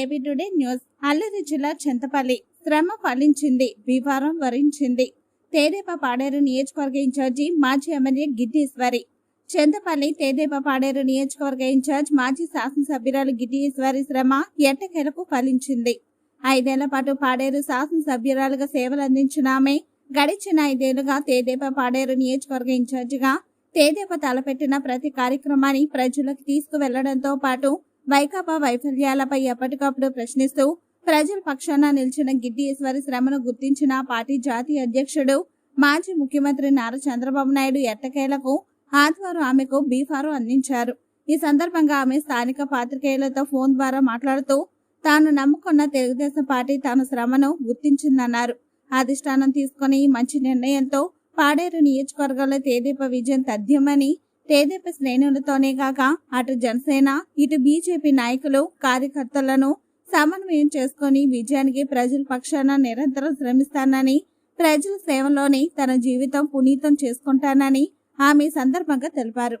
AB today news. Alluri జిల్లా చింతపల్లి. శ్రమ ఫలించింది. వివారం వరించింది. తేదేప పాడేరు నియోజకవర్గ ఇన్ఛార్జి మాజీ ఎమ్మెల్యే గిడ్డీశ్వరి. చింతపల్లి తేదేప పాడేరు నియోజకవర్గ ఇన్ఛార్జ్ మాజీ శాసనసభ్యురాలు గిడ్డీశ్వరి శ్రమ ఎట్టకేలకు ఫలించింది. ఐదేళ్ళ పాటు పాడేరు శాసనసభ్యురాలుగా సేవలు అందించిన ఆమె గడిచిన ఐదేళ్ళుగా తేదేప పాడేరు నియోజకవర్గ ఇన్ఛార్జిగా తేదేప తలపెట్టిన ప్రతి కార్యక్రమాన్ని ప్రజలకు తీసుకువెళ్ళడంతో పాటు వైకాపా వైఫల్యాలపై ఎప్పటికప్పుడు ప్రశ్నిస్తూ ప్రజల పక్షాన నిలిచిన గిడ్డి ఈశ్వరి శ్రమను గుర్తించిన పార్టీ జాతీయ అధ్యక్షుడు మాజీ ముఖ్యమంత్రి నారా చంద్రబాబు నాయుడు ఎట్టకేలకు ఆదివారం ఆమెకు బీఫారు అందించారు. ఈ సందర్భంగా ఆమె స్థానిక పాత్రికేయులతో ఫోన్ ద్వారా మాట్లాడుతూ తాను నమ్ముకున్న తెలుగుదేశం పార్టీ తన శ్రమను గుర్తించిందన్నారు. అధిష్టానం తీసుకుని మంచి నిర్ణయంతో పాడేరు నియోజకవర్గంలో తేదీప విజయం తథ్యమని తేదీప శ్రేణులతోనే కాక అటు జనసేన ఇటు బీజేపీ నాయకులు కార్యకర్తలను సమన్వయం చేసుకుని విజయానికి ప్రజల పక్షాన నిరంతరం శ్రమిస్తానని ప్రజల సేవలోనే తన జీవితం పునీతం చేసుకుంటానని ఆమె సందర్భంగా తెలిపారు.